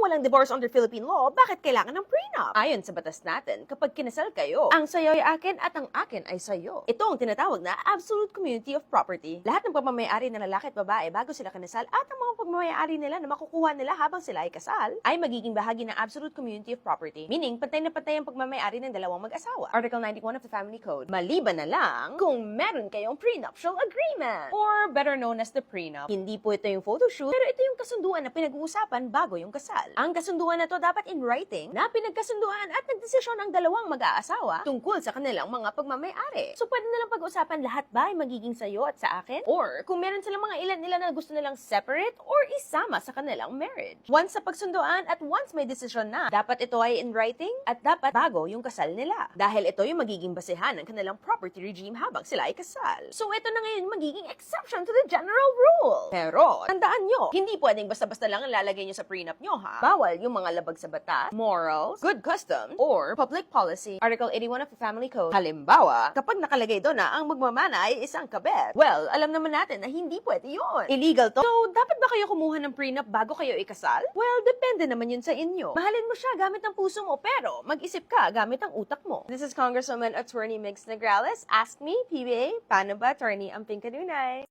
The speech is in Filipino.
Kung walang divorce under Philippine law, bakit kailangan ng prenup? Ayon sa batas natin, kapag kinasal kayo, ang sayo ay akin at ang akin ay sayo. Ito ang tinatawag na absolute community of property. Lahat ng pagmamayari ng lalaki at babae bago sila kinasal at ang mga pagmamayari nila na makukuha nila habang sila ay kasal ay magiging bahagi ng absolute community of property. Meaning, pantay na pantay ang pagmamayari ng dalawang mag-asawa. Article 91 of the Family Code. Maliban na lang kung meron kayong prenuptial agreement or better known as the prenup. Hindi po ito yung photoshoot, pero ito yung kasunduan na pinag-uusapan bago yung kasal. Ang kasunduan na to dapat in writing na pinagkasunduan at nagdesisyon ang dalawang mag-aasawa tungkol sa kanilang mga pagmamayari. So pwede na lang pag-usapan lahat ba ay magiging sayo at sa akin? Or kung meron silang mga ilan nila na gusto nilang separate or isama sa kanilang marriage. Once sa pagsunduan at once may desisyon na, dapat ito ay in writing at dapat bago yung kasal nila. Dahil ito yung magiging basehan ng kanilang property regime habang sila ay kasal. So ito na ngayon magiging exception to the general rule. Pero, tandaan nyo, hindi pwedeng basta-basta lang ang lalagay nyo sa prenup nyo ha. Bawal yung mga labag sa batas, morals, good customs, or public policy. Article 81 of the Family Code. Halimbawa, kapag nakalagay doon na ang magmamana ay isang kabet, well, alam naman natin na hindi pwede yun. Illegal to. So, dapat ba kayo kumuha ng prenup bago kayo ikasal? Well, depende naman yun sa inyo. Mahalin mo siya gamit ang puso mo, pero mag-isip ka gamit ang utak mo. This is Congresswoman Attorney Migs Negrales. Ask me, PBA, paano ba attorney ang Pinkanunay?